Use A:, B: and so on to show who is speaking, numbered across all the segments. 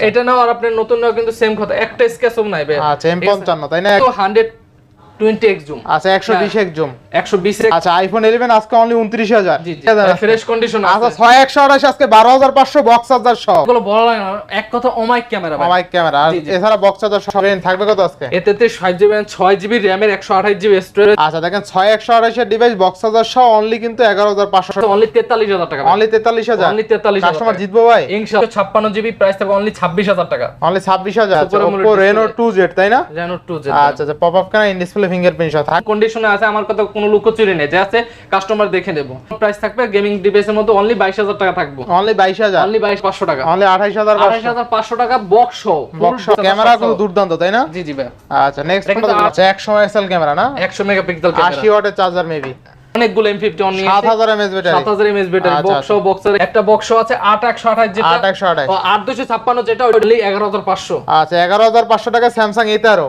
A: আচ্ছা। এটা নাও আর আপনার নতুন নাও কিন্তু সেম কথা। একটা স্কেচও নাই ভাই
B: আচ্ছা M55 তাই না?
A: তো 100 20x জুম
B: আচ্ছা 120x বক্স চার্জার সহ
A: এগুলো বড় লাগে না। এক জিবি
B: অনলি কিন্তু 11500 টাকা
A: অনলি 43000
B: অনলি
A: 43000
B: জিতবো ভাই?
A: ইনশাআল্লাহ জিবি প্রাইস থাকবে
B: ছাব্বিশ হাজার
A: টাকা।
B: অনলি 26000
A: আচ্ছা
B: Oppo Reno তাই না?
A: Reno 2Z
B: আচ্ছা আচ্ছা popup camera in display fingerprint সহ। থাকে।
A: কন্ডিশনে আছে আমার কথা কোনো লুকোচুরি নেই যে আছে কাস্টমার দেখে নেব। প্রাইস থাকবে গেমিং ডিভাইসের মধ্যে অনলি 22000 টাকা থাকবে।
B: অনলি বাইশ হাজার?
A: অনলি 22500 টাকা।
B: অনলি আঠাইশ হাজার
A: 28500 টাকা বক্স সহ
B: বক্স ক্যামেরা কিন্তু দুর্দান্ত তাই না?
A: জি জি ভাই
B: আচ্ছা নেক্সট আচ্ছা একশো এক্সএল ক্যামেরা না?
A: 100 মেগাপিক্সেল ক্যামেরা 80
B: ওয়াটের চার্জার মেবি
A: অনেকগুলো M50 অন নিয়ে
B: সাত হাজার MS battery
A: 7000 MS
B: battery
A: box বক্সের একটা বক্স আছে 8128 যেটা।
B: আট একশো আঠাশ।
A: ও 8256 যেটা ওটা 11500
B: আচ্ছা এগারো হাজার পাঁচশো টাকা স্যামসাং এ তেরো।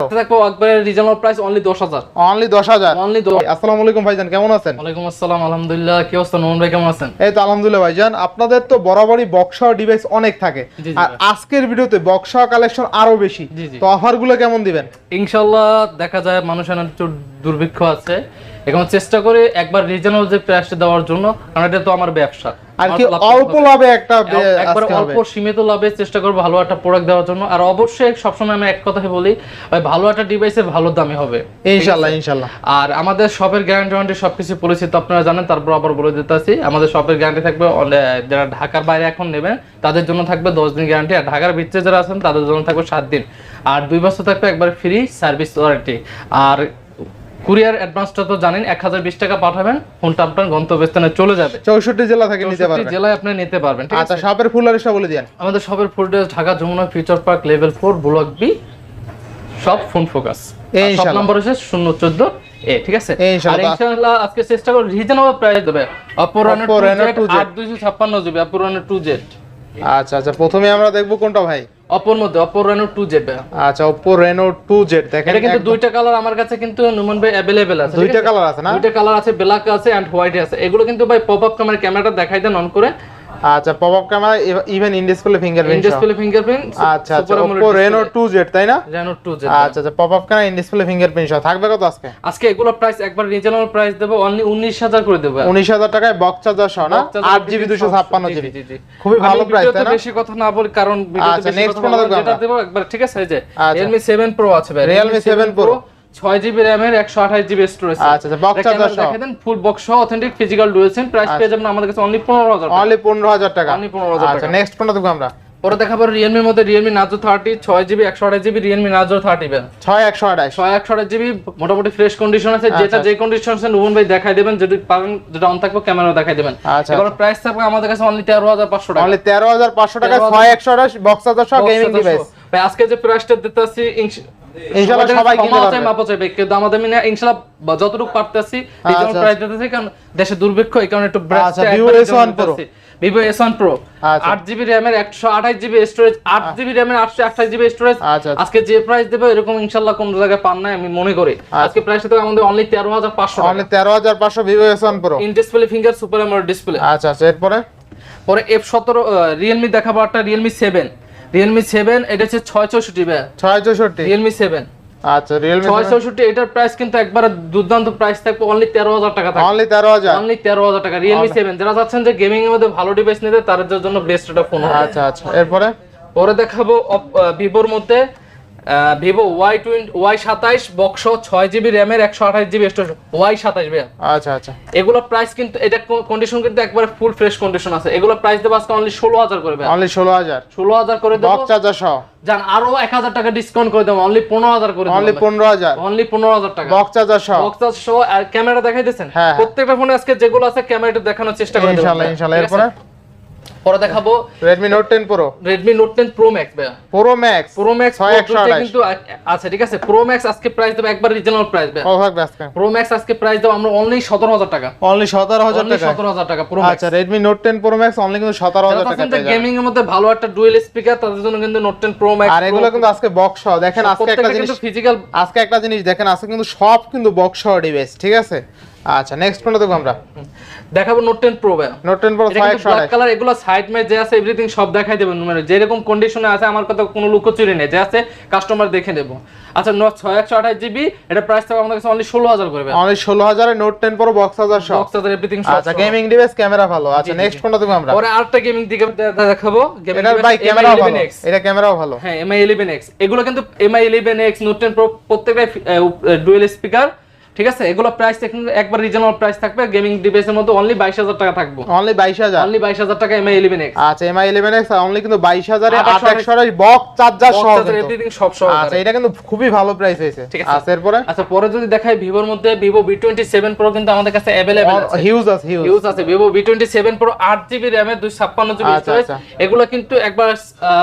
A: একবারে রিজনাল প্রাইস অনলি 10000
B: অনলি দশ হাজার।
A: অনলি
B: আসসালামু আলাইকুম ভাইজান কেমন আছেন?
A: ওয়ালাইকুম আসসালাম আলহামদুলিল্লাহ। কি অবস্থা নোমান ভাই কেমন আছেন?
B: এই তো আলহামদুলিল্লাহ ভাইজান। আপনাদের তো বরাবরই বক্স ডিভাইস অনেক থাকে। আর। আজকের ভিডিওতে বক্স কালেকশন আরও বেশি। তো অফারগুলো কেমন দিবেন?
A: ইনশাআল্লাহ দেখা যায় মানুষের একটু দুর্ভিক্ষ আছে। এখন চেষ্টা করে একবার রিজনাল যে প্রাইসটা দেওয়ার জন্য কারণ এটা তো আমার ব্যবসা।
B: আর কি অল্প লাভে একটা
A: একবার অল্প সীমিত লাভে চেষ্টা করব ভালো একটা প্রোডাক্ট দেওয়ার জন্য। আর অবশ্যই সবসময় আমি এক কথাই বলি ভাই ভালো একটা ডিভাইসের ভালো দামে হবে।
B: ইনশাল্লাহ ইনশাল্লাহ।
A: আর আমাদের শপের গ্যারান্টি ওয়ারেন্টি সবকিছু পরিচিত আপনারা জানেন তারপর আবার বলে দিতেছি আমাদের শপের গ্যারান্টি থাকবে যারা ঢাকার বাইরে এখন নেবেন তাদের জন্য থাকবে দশ দিন গ্যারান্টি আর ঢাকার ভিতরে যারা আছেন তাদের জন্য থাকবে সাত দিন। আর দুই বছর থাকবে একবার ফ্রি সার্ভিস ওয়ারেন্টি আর কুরিয়ার অ্যাডভান্সটা তো জানেন এক হাজার বিশ টাকা পাঠাবেন ফোনটা আপনার গন্তব্যস্থানে চলে যাবে।
B: চৌষট্টি জেলা থেকে নিতে পারবেন।
A: জেলায় আপনি নিতে পারবেন
B: আচ্ছা শপের ফুল আরিসটা বলে দিন
A: আমাদের শপের full Dhaka Jamuna Future Park level four block B সব ফোন ফোকাস
B: ইনশাআল্লাহ।
A: নম্বর হচ্ছে শূন্য চোদ্দ এ ঠিক আছে? আর
B: ইনশাআল্লাহ।
A: আজকে চেষ্টা করব রিজনেবল প্রাইস দেবে। Reno
B: Oppo Reno
A: 2Z
B: 2Z
A: 8256 জিবি Oppo Reno 2Z
B: আচ্ছা আচ্ছা প্রথমে আমরা দেখব কোনটা ভাই।
A: Oppo এর মধ্যে Oppo Reno 2Z ভাই।
B: আচ্ছা Oppo Reno 2Z দেখেন
A: এটা কিন্তু
B: একদম-
A: দুইটা কালার আমার কাছে কিন্তু নুমান ভাই अवेलेबल আছে ঠিক
B: দুইটা
A: আছে?
B: কালার আছে না
A: দুইটা কালার আছে ব্ল্যাক আছে এন্ড হোয়াইট আছে এগুলো কিন্তু ভাই পপ আপ ক্যামেরা ক্যামেরাটা দেখাই দেন অন করে
B: আচ্ছা pop up camera even in display
A: in
B: fingerprint
A: display fingerprint
B: আচ্ছা আচ্ছা Oppo Reno 2Z তাই না?
A: Reno 2Z
B: আচ্ছা আচ্ছা pop up camera in display fingerprint সহ। থাকবে কত আজকে?
A: আজকে এগুলো প্রাইস একবার রিজনেবল প্রাইস দেবো অনলি 19000 করে দেবো।
B: উনিশ হাজার টাকায় বক্স চার্জার সহ না? আট জিবি দুশো ছাপ্পান্ন
A: জি,
B: জিবি
A: জি, জি।
B: খুবই ভালো প্রাইস তাই না?
A: বেশি কথা না বলি কারণ ভিডিওতে
B: আচ্ছা,
A: বেশি
B: next
A: কথা যেটা
B: আমরা।
A: একবার ঠিক আছে? এই যে
B: আচ্ছা।
A: Realme 7 Pro আছে ভাই
B: Realme 7 Pro।
A: 6 জিবি র্যামের 128 জিবি স্টোরেজ
B: আচ্ছা, আচ্ছা, box সহ।
A: দেখেন ফুল বক্স সহ authentic physical dual SIM price পেয়ে যাবেন আমাদের কাছে অনলি 15000 টাকা।
B: অনলি পনেরো হাজার টাকা।
A: Only 15,000
B: আচ্ছা
A: টাকা।
B: নেক্সট কোনটা দেখব আমরা।
A: পরে দেখাবো Realme এর মধ্যে Realme Narzo 30 6 GB 128 GB Realme Narzo 30 ভাই
B: ছয় একশো আঠাশ।
A: ছয় একশো আঠাশ জিবি মোটামুটি ফ্রেশ কন্ডিশন আছে। যেটা
B: আচ্ছা।
A: যে কন্ডিশন আছে নুবন ভাই দেখাই দেবেন। যদি পারেন যেটা অন থাকবে ক্যামেরা দেখাই দেবেন।
B: আচ্ছা,
A: এবার প্রাইস থাকবে আমাদের কাছে অনলি তেরো হাজার পাঁচশো টাকা।
B: অনলি তেরো হাজার পাঁচশো টাকা
A: 13,500
B: ছয় একশো আঠাশ বক্স চার্জার সহ গেমিং ডিভাইস
A: ভাই আজকে যে প্রাইসটা দিতেছি
B: ইনশাআল্লাহ সবাই কিনতে পারবে।
A: মাপা চাইবে। কিন্তু আমাদের মিনে ইনশাআল্লাহ যতটুকু পারতেছি
B: আচ্ছা।
A: প্রাইস দিতেছি কারণ দেশে দুর্ভিক্ষ এই কারণে একটু
B: আচ্ছা, Vivo S1 Pro।
A: Vivo S one Pro
B: আচ্ছা।
A: আট জিবি র্যামের একশো আঠাশ জিবি স্টোরেজ
B: আচ্ছা, আচ্ছা।
A: আজকে যে প্রাইস দেবে এরকম ইনশাল্লাহ কোন জায়গায় পান নাই আমি মনে করি। আজকে প্রাইসটা তো আমাদের
B: only
A: Vivo in display finger super display
B: আচ্ছা আচ্ছা। এরপরে?
A: পরে দেখাবো একটা রিয়েলমি সেভেন রিয়েলমি সেভেন এটা হচ্ছে ছয় চৌষট্টি
B: ছয় চৌষট্টি?
A: রিয়েলমি সেভেন
B: আচ্ছা রিয়েলমি
A: ছয় চৌষট্টি এটার প্রাইস কিন্তু একবারে দুর্দান্ত প্রাইস থাকবে অনলি তেরো হাজার টাকা থাকবে।
B: অনলি তেরো হাজার?
A: অনলি তেরো হাজার টাকা। রিয়েলমি সেভেন যারা চাচ্ছেন যে গেমিং এর মধ্যে ভালো ডিভাইস নিতে তাদের জন্য বেস্ট একটা ফোন
B: আচ্ছা আচ্ছা। এরপরে?
A: পরে দেখাবো ভিভোর মধ্যে ভিভো ওয়াই টোয়েন্টি ওয়াই সাতাইশ বক্স ছয় জিবি র্যামের একশো আঠাশ জিবি স্টোরেজ। ওয়াই সাতাইশ ভাইয়া।
B: আচ্ছা আচ্ছা।
A: এগুলো প্রাইস কিন্তু এটা কন্ডিশন কিন্তু একবারে ফুল ফ্রেশ কন্ডিশন আছে। এগুলো প্রাইস দেবো আজকে অনলি ষোলো হাজার করে
B: অনলি ষোলো হাজার।
A: ষোলো হাজার করে দেবো।
B: বক্স চার্জার সহ।
A: যান আরও এক হাজার টাকা ডিসকাউন্ট করে দেবো। অনলি পনেরো হাজার করে
B: অনলি পনেরো হাজার।
A: অনলি পনেরো হাজার টাকা।
B: বক্স চার্জার সহ।
A: বক্স চার্জার সহ। আর ক্যামেরা দেখাই দিয়েছেন?
B: হ্যাঁ।
A: প্রত্যেকটা ফোনে আজকে যেগুলো আছে ক্যামেরাটা দেখানোর চেষ্টা করে দেবো
B: ইনশাল্লাহ ইনশাল্লাহ। এরপরে?
A: পরে দেখাবো।
B: Ten Pro
A: Redmi Note ten Pro Max ভাইয়া।
B: প্রো ম্যাক্স
A: প্রো ম্যাক্স
B: ছয় একশো আঠাশ।
A: কিন্তু আ- আছে ঠিক আছে? প্রো ম্যাক্স আজকে প্রাইস দেবো একবার রিজনাল প্রাইস ভাইয়া।
B: কত থাকবে আজকে?
A: প্রো ম্যাক্স আজকে প্রাইস দেবো আমরা অনলি সতেরো হাজার টাকা।
B: অনলি সতেরো হাজার
A: অনলি
B: টাকা
A: সতেরো হাজার টাকা প্রো ম্যাক্স
B: আচ্ছা Redmi Note ten Pro Max only কিন্তু সতেরো হাজার টাকা পেয়ে যাবেন।
A: গেমিং এর মধ্যে ভালো একটা ডুয়েল স্পিকার তাদের জন্য কিন্তু নোট টেন প্রো ম্যাক্স
B: আর এগুলো কিন্তু আজকে বক্স সহ। দেখেন আজকে একটা জিনিস
A: কিন্তু ফিজিক্যাল
B: আজকে একটা জিনিস দেখেন আজকে কিন্তু সব কিন্তু বক্স সহ ডিভাইস ঠিক আছে? আচ্ছা নেক্সট কোনটা দেখব আমরা?
A: দেখাবো নোট টেন প্রো ভাই
B: নোট টেন প্রো
A: এটা
B: ছয়
A: ব্ল্যাক কালার এগুলো সাইড মে যে আছে এভরিথিং সব দেখাই দেবেন মানে যেরকম কন্ডিশনে আছে আমার কথা কোনো লুকোচুরি নেই। যে আছে কাস্টমার দেখে নেব। আচ্ছা নোট ছয় একশো আঠাশ জিবি এটা প্রাইস থাকবে আমাদের কাছে অনলি ষোলো হাজার করবে
B: অনলি ষোলো হাজারে নোট টেন প্রো বক্স হাজার সহ
A: বক্স তাদের এভরিথিং
B: আচ্ছা গেমিং ডিভাইস ক্যামেরা ভালো। আচ্ছা নেক্সট কোনটা দেখব আমরা?
A: পরে আরেকটা গেমিং দিকে দেখাবো। গেমিং
B: এটার ভাই ক্যামেরাও ভালো। এটা ক্যামেরাও ভালো।
A: হ্যাঁ এমআই ইলেভেন এক্স এগুলো কিন্তু Mi eleven X Note ten Pro প্রত্যেকটাই ডুয়েল স্পিকার ঠিক আছে? এগুলো প্রাইস একবার রিজনাল প্রাইস থাকবে। গেমিং ডিভাইসের মধ্যে অনলি বাইশ হাজার টাকা থাকবে।
B: অনলি বাইশ হাজার?
A: অনলি বাইশ হাজার টাকা এমআই ইলেভেন এক্স
B: আচ্ছা এমআই ইলেভেন এক্স অনলি কিন্তু বাইশ হাজারে
A: আট
B: আট
A: একশো
B: একশো আঠাশ বক্স চার্জার সহ।
A: এভরিথিং সব সহ
B: আচ্ছা এটা কিন্তু খুবই ভালো প্রাইস হয়েছে।
A: ঠিক আছে।
B: আচ্ছা এরপরে?
A: আচ্ছা পরে যদি দেখাই ভিভোর মধ্যে Vivo V twenty seven Pro কিন্তু আমাদের কাছে অ্যাভেলেবেল আছে।
B: হিউজ আছে হিউজ
A: ইউজ আছে। Vivo V twenty seven Pro আট জিবি র্যামের দুই ছাপ্পান্ন জিবি
B: আচ্ছা,
A: স্টোরেজ। এগুলো কিন্তু একবার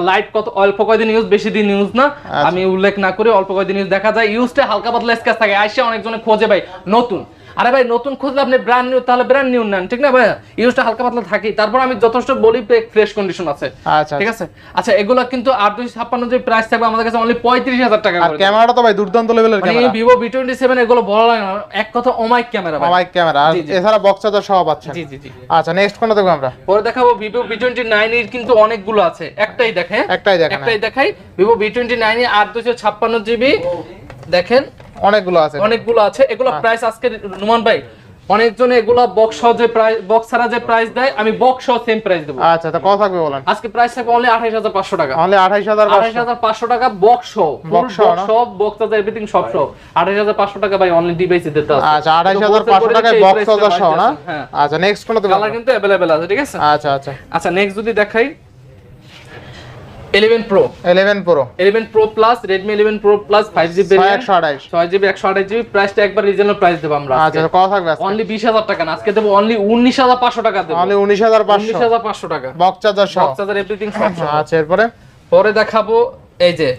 A: লাইট কত অল্প কয়দিন ইউজ বেশি দিন ইউজ না।
B: আচ্ছা।
A: আমি উল্লেখ না করে অল্প কয়দিন ইউজ দেখা যায়। ইউজটা হালকা পাতলা স্ক্যাচ থাকে। আইসে অনেকজনে খোঁজে ভাই নতুন। আরে ভাই নতুন খুঁজলে আপনি ব্র্যান্ড নিউ তাহলে ব্র্যান্ড নিউ নেন ঠিক না ভাই? ইউজটা হালকা পাতলা থাকি তারপর আমি যথেষ্ট বলি ফ্রেশ কন্ডিশন আছে।
B: আচ্ছা
A: ঠিক আছে? আচ্ছা এগুলো কিন্তু আট দুই ছাপ্পান্ন যে প্রাইস থাকবে আমাদের কাছে অনলি পঁয়ত্রিশ হাজার টাকা
B: আর ক্যামেরাটা তো ভাই দুর্দান্ত লেভেলের
A: মানে
B: camera
A: Vivo V twenty seven এগুলো বড় লাগে না। এক কথা ওমাইক ক্যামেরা ভাই।
B: মাইক ক্যামেরা আর। এছাড়া বক্স চার্জার সহ পাচ্ছেন।
A: জি জি জি।
B: আচ্ছা নেক্সট কোনটা দেখব আমরা?
A: পরে দেখাবো ভিভো বি টোয়েন্টি নাইন এর কিন্তু অনেকগুলো আছে। একটাই দেখে
B: একটাই দেখেন।
A: একটাই দেখাই। Vivo V twenty nine e আট দুশো ছাপ্পান্ন জিবি দেখেন।
B: অনেকগুলো আছে।
A: অনেকগুলো আছে। এগুলো
B: হ্যাঁ।
A: প্রাইস আজকে নুমান ভাই অনেকজনে এগুলো বক্স সহ যে প্রাইস বক্স ছাড়া যে প্রাইস দেয় আমি বক্স সহ সেম প্রাইস দেবো।
B: আচ্ছা তো কত থাকবে বলেন?
A: আজকে প্রাইস থাকবে অনলি আঠাইশ হাজার পাঁচশো টাকা।
B: অনলি আঠাইশ হাজার
A: আঠাইশ হাজার পাঁচশো টাকা বক্স সহ
B: Box সহ
A: সব বক্স চার্জার এভরিথিং সব সহ। আঠাইশ হাজার পাঁচশো টাকা ভাই অনলি ডিভাইসে দিতে আছে।
B: আচ্ছা আঠাইশ
A: কিন্তু
B: হাজার
A: wholesale
B: পাঁচশো
A: করে
B: টাকায় বক্স চার্জার সহ না?
A: হ্যাঁ।
B: আচ্ছা নেক্সট কোনটা
A: কালার কিন্তু অ্যাভেলেবেল আছে ঠিক আছে?
B: আচ্ছা আচ্ছা।
A: আচ্ছা নেক্সট যদি দেখাই 11 Pro
B: eleven Pro
A: 11 Pro plus Redmi 11 Pro plus 5 GB
B: ছয় একশো আঠাইশ
A: ছয় জিবি একশো আঠাশ জিবি প্রাইসটা একবার রিজনাল প্রাইস দেবো আমরা
B: আচ্ছা কত থাকবে
A: অনলি বিশ হাজার টাকা না আজকে দেবো অনলি উনিশ হাজার পাঁচশো টাকা দেবো।
B: অনলি উনিশ হাজার
A: উনিশ
B: পাঁচশো
A: হাজার পাঁচশো টাকা।
B: বক্স চার্জার সহ।
A: বক্স এভরিথিং সব।
B: আচ্ছা এরপরে?
A: পরে দেখাবো এই যে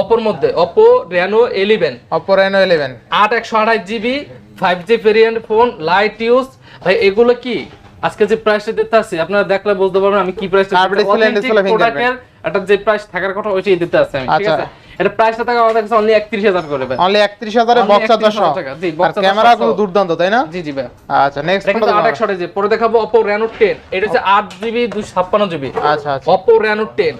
A: অপোর মধ্যে। Oppo Reno eleven
B: Oppo Reno eleven
A: আট একশো আঠাশ GB five G variant phone light use ভাই এগুলো কি? আজকে যে প্রাইসটা দিতে আছে আপনারা দেখলে বুঝতে পারবেন আমি কি প্রাইস। একটা যে প্রাইস থাকার কথা ওইটাই দিতে আছে আমি ঠিক
B: আচ্ছা।
A: আছে এটা প্রাইসটা থাকা আমাদের কাছে অনলি একত্রিশ হাজার করে ভাই।
B: অনলি একত্রিশ হাজারে
A: Only
B: বক্স চার্জার সহ
A: 31,000 টাকা, জি,
B: আর ক্যামেরা। কিন্তু দুর্দান্ত তাই না?
A: জি জি ভাই।
B: আচ্ছা নেক্সট
A: এটা
B: কোনটা
A: আট একশো যে পরে দেখাবো অপো রেনো টেন এটা হচ্ছে আট জিবি দুশো ছাপ্পান্ন জিবি
B: আচ্ছা আচ্ছা।
A: Oppo Reno ten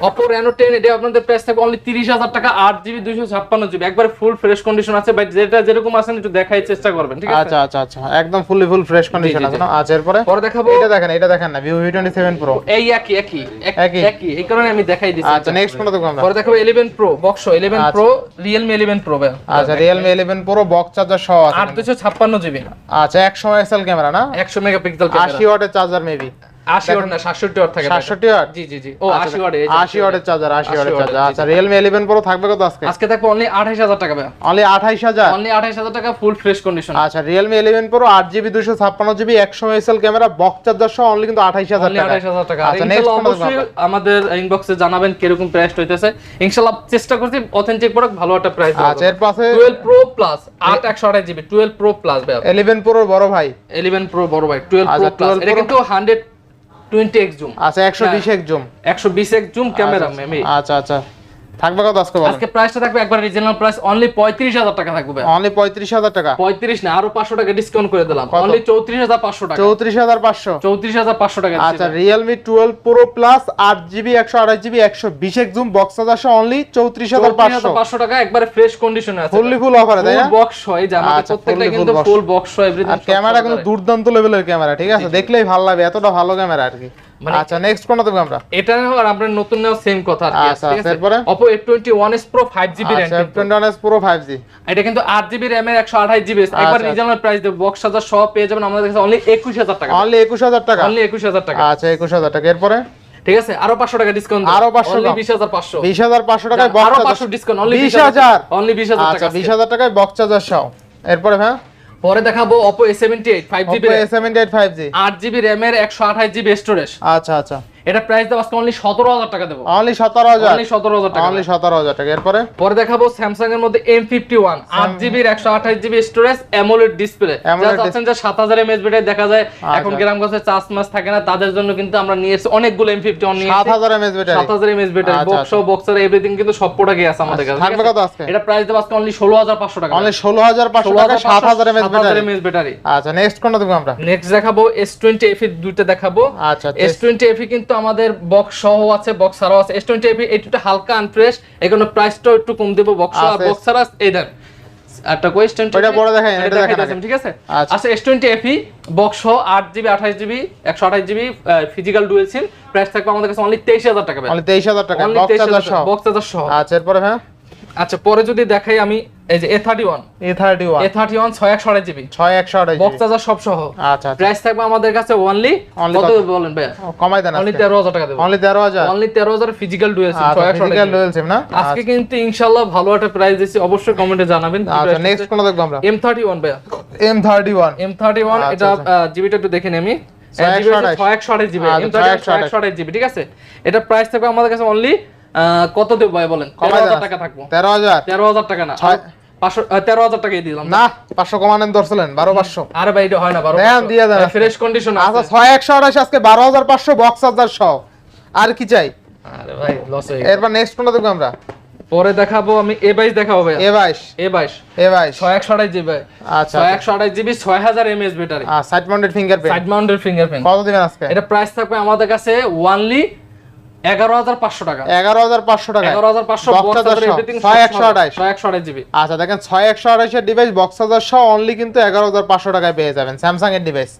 A: Oppo Reno ten এটা আপনাদের প্রাইস থাকবে অনলি তিরিশ হাজার টাকা আট জিবি দুইশো ছাপ্পান্ন জিবি একবার ফুল ফ্রেশ কন্ডিশন আছে। বাট যেটা যেরকম আছেন একটু দেখাই চেষ্টা করবেন ঠিক আছে?
B: আচ্ছা আচ্ছা আচ্ছা। একদম ফুলি ফুল ফ্রেশ কন্ডিশন আছে না? আচ্ছা এরপরে?
A: পরে দেখাবো
B: এটা দেখেন এটা দেখেন না। টোয়েন্টি সেভেন প্রো
A: এই একই একই। এক-
B: একই?
A: একই। এই কারণে আমি দেখাই দিচ্ছি।
B: আচ্ছা নেক্সট কোনটা দেখব আমরা।
A: পরে দেখাবো 11 প্রো বক্স 11
B: আচ্ছা।
A: প্রো রিয়েলমি 11 প্রো
B: আচ্ছা Realme eleven Pro box charger সহ আছে।
A: আট দুশো ছাপ্পান্ন জিবি
B: আচ্ছা একশো এক্সএল ক্যামেরা না?
A: একশো মেগাপিক্সেল
B: আশি
A: ক্যামেরা
B: ওয়াটের চার্জার মেবি
A: আশি ওয়াট না সাতষট্টি ওয়াট থাকে ভাই।
B: সাতষট্টি ওয়াট?
A: জি জি জি। ও আশি ওয়াট
B: আশি ওয়াটের চার্জার
A: 80
B: ওয়াটের
A: ওয়াটের,
B: চার্জার আচ্ছা রিয়েলমি ইলেভেন প্রো থাকবে কত আজকে?
A: আজকে থাকবে অনলি আঠাইশ হাজার টাকা
B: অনলি আঠাইশ হাজার?
A: অনলি আঠাইশ হাজার টাকা ফুল ফ্রেশ কন্ডিশন
B: আচ্ছা রিয়েলমি ইলেভেন প্রো আট জিবি দুশো ছাপ্পান্ন জিবি একশো এক্সএল ক্যামেরা বক্স চার্জার সহ অনলি কিন্তু আঠাইশ হাজার
A: অনলি
B: টাকা।
A: আঠাইশ হাজার টাকা।
B: আচ্ছা নেক্সট
A: অবশ্যই আমাদের ইনবক্সে জানাবেন কীরকম প্রাইস হইতেছে। ইনশাল্লাহ চেষ্টা করছি অথেন্টিক প্রোডাক্ট ভালো একটা প্রাইস
B: আচ্ছা এর পাশে
A: ভাই
B: বড় ভাই।
A: ইলেভেন প্রো বড় ভাই টুয়েলভ প্রো
B: আচ্ছা,
A: প্লাস এটা কিন্তু হান্ড্রেড টোয়েন্টি এক্স জুম
B: আচ্ছা একশো বিশ এক জুম
A: একশো বিশ এক্স জুম ক্যামেরা মেমি
B: আচ্ছা আচ্ছা। থাকবে কত আজকে
A: আজকে প্রাইসটা থাকবে একবার রিজনাল প্রাইস অনলি পঁয়ত্রিশ হাজার টাকা থাকবে
B: অনলি পঁয়ত্রিশ হাজার টাকা?
A: পঁয়ত্রিশ না আরও পাঁচশো টাকা ডিসকাউন্ট করে দিলাম। অনলি চৌত্রিশ হাজার পাঁচশো টাকা।
B: চৌত্রিশ হাজার পাঁচশো?
A: চৌত্রিশ হাজার পাঁচশো টাকা
B: আচ্ছা জিবি একশো আঠাশ জিবি একশো বিশ এক জুম বক্স চার্জার অনলি চৌত্রিশ হাজার পাঁচশো।
A: পাঁচশো টাকা একবারে ফ্রেশ কন্ডিশনে আছে
B: ফুললি ফুল অফারে তাই না?
A: বক্স হয় যে আমাদের
B: আচ্ছা,
A: প্রত্যেকটা কিন্তু ফুল বক্স হয় এভরিথিং
B: ক্যামেরা কিন্তু দুর্দান্ত লেভেলের ক্যামেরা ঠিক আছে? দেখলেই ভালো লাগবে এতটা ভালো ক্যামেরা আর কি।
A: মানে-
B: আচ্ছা নেক্সট কোনটা দেবো আমরা?
A: এটা আর আপনার নতুন নেওয়া সেম কথা আর কি
B: আচ্ছা,
A: ঠিক আছে? Oppo A21s Pro 5GB RAM
B: আচ্ছা ফাইভ জি
A: এটা কিন্তু 8GB RAM এর 128GB একবার
B: আচ্ছা।
A: রিজনাল প্রাইস দেব। বক্স হাজার সব পেয়ে যাবেন আমাদের কাছে অনলি 21000 টাকা।
B: অনলি একুশ হাজার টাকা?
A: অনলি 21000 টাকা।
B: আচ্ছা একুশ হাজার টাকা। এরপরে?
A: ঠিক আছে? আরও 500 টাকা ডিসকাউন্ট
B: আরও 500
A: অনলি
B: কম।
A: 20500
B: বিশ হাজার পাঁচশো টাকায়
A: আরও
B: বক্স
A: 500 ডিসকাউন্ট অনলি
B: বিশ হাজার।
A: অনলি 20000
B: আচ্ছা
A: টাকা
B: বিশ হাজার টাকায় বক্স চার্জার সহ এরপরে হ্যাঁ
A: পরে দেখাবো Oppo A78 5GB
B: Oppo A78 5G
A: 8GB RAM এর 128GB স্টোরেজ
B: আচ্ছা আচ্ছা
A: এটা প্রাইস দেবো আজকে অনলি সতেরো হাজার টাকা দেবো।
B: অনলি সতেরো হাজার।
A: অনলি সতেরো হাজার টাকা
B: অনলি সতেরো হাজার টাকা। এরপরে?
A: পরে দেখাবো স্যামসাং এর মধ্যে এম ফিফটি ওয়ান আট জিবির একশো আঠাশ GB storage AMOLED display
B: AMOLED
A: আছেন যে সাত হাজার এমএস ব্যাটারি দেখা যায়।
B: আচ্ছা।
A: এখন গ্রামগঞ্জে চার্জ মাস থাকে না তাদের জন্য কিন্তু আমরা নিয়ে এসেছি অনেকগুলো এম ফিফটি ওয়ান নিয়ে
B: সাত হাজার এমএস ব্যাটারি
A: সাত হাজার এমএস ব্যাটারি
B: আচ্ছা,
A: বক্স বক্সার এভরিথিং কিন্তু সব প্রোডাক্টই আছে আমাদের কাছে
B: থাকবে? কত আজকে?
A: এটা প্রাইস দেবো আজকে অনলি ষোলো হাজার পাঁচশো টাকা।
B: অনলি ষোলো হাজার পাঁচশো টাকা সাত হাজার ব্যাটারি
A: এমএস ব্যাটারি
B: আচ্ছা নেক্সট কোনটা দেবো আমরা?
A: নেক্সট দেখাবো এস টোয়েন্টি এফ দুইটা দেখাবো।
B: আচ্ছা
A: এস টোয়েন্টি এফি কিন্তু আমাদের বক্স সহ আছে বক্স ছাড়াও আছে এস টোয়েন্টি এফি এইটু হালকা আনফ্রেশ এখানে প্রাইসটাও একটু কম দেবো বক্স আর বক্স ছাড়া এই দেন। একটা কোয়েশ্চেন
B: এটা বড় দেখাই, এটা দেখাই
A: ঠিক আছে?
B: আচ্ছা।
A: আচ্ছা এস টোয়েন্টি এফ বক্স সহ আট জিবি আঠাশ জিবি একশো আঠাশ GB physical dual SIM price থাকবে আমাদের কাছে অনলি তেইশ হাজার টাকা
B: অনলি তেইশ হাজার টাকা বক্স চার্জার সহ।
A: বক্স চার্জার সহ।
B: আচ্ছা এরপরে হ্যাঁ
A: আচ্ছা পরে যদি দেখাই আমি এই যে A thirty one
B: A thirty one
A: A thirty one ছয় একশো আঠাশ জিবি।
B: ছয় একশো আঠাশ
A: বক্স চার্জার সব সহ
B: আচ্ছা আচ্ছা।
A: প্রাইস থাকবে আমাদের কাছে অনলি কত? বলেন ভাইয়া?
B: ও, কমাই দেন
A: অনলি তেরো হাজার টাকা দেবো।
B: অনলি তেরো হাজার?
A: অনলি তেরো হাজার ফিজিক্যাল ডুয়েল সিম
B: আচ্ছা
A: ছয় একশো
B: ফিজিক্যাল ডুয়েল সিম না?
A: আজকে কিন্তু ইনশাল্লাহ ভালো একটা প্রাইস দিচ্ছি অবশ্যই কমেন্টে জানাবেন।
B: আচ্ছা নেক্সট কোনটা দেখব আমরা?
A: এম থার্টি ওয়ান ভাইয়া।
B: M thirty one
A: M thirty one
B: আচ্ছা,
A: এটা জিবিটা একটু দেখে নেই আমি।
B: একশো আঠাশ
A: জিবি।
B: আচ্ছা,
A: এম
B: ছয়
A: থার্টি
B: একশো
A: ছয়
B: আঠাশ।
A: একশো আঠাশ জিবি ঠিক আছে? এটা প্রাইস থাকবে আমাদের কাছে অনলি কত দেবো ভাই বলেন? তেরো হাজার টাকা থাকব।
B: তেরো হাজার।
A: তেরো হাজার টাকা না পাঁচশো তেরো হাজার টাকাই দিলাম।
B: না পাঁচশো কমানেন ধরছিলেন বারো পাঁচশো।
A: আরে ভাই এটা হয় না বারো
B: দিয়ে দেন।
A: ফ্রেশ কন্ডিশন
B: আচ্ছা ছয় একশো আঠাশ আজকে বারো হাজার পাঁচশো বক্স চার্জার সহ আর কি চাই?
A: আরে ভাই লস হয়ে
B: এরপর নেক্সট কোনটা দেখব আমরা?
A: পরে দেখাবো আমি এ বাইশ দেখাবো ভাই
B: এ বাইশ।
A: এ বাইশ।
B: এ বাইশ।
A: ছয় একশো আঠাশ জিবি
B: আচ্ছা
A: ছয় একশো আঠাশ জিবি ছয় হাজার MS battery.
B: Side mounted fingerprint
A: side mounted fingerprint
B: কত দিবেন আজকে?
A: এটা প্রাইস থাকবে আমাদের কাছে ওয়ানলি এগারো হাজার পাঁচশো টাকা।
B: এগারো হাজার পাঁচশো টাকা।
A: এগারো হাজার পাঁচশো
B: ছয় একশো আঠাশ।
A: ছয় একশো আঠাশ। জিবি।
B: আচ্ছা দেখেন ছয় একশো আঠাশের ডিভাইস বক্স চার্জার সহ অনলি কিন্তু এগারো হাজার পাঁচশো টাকায় পেয়ে যাবেন স্যামসাং এর ডিভাইস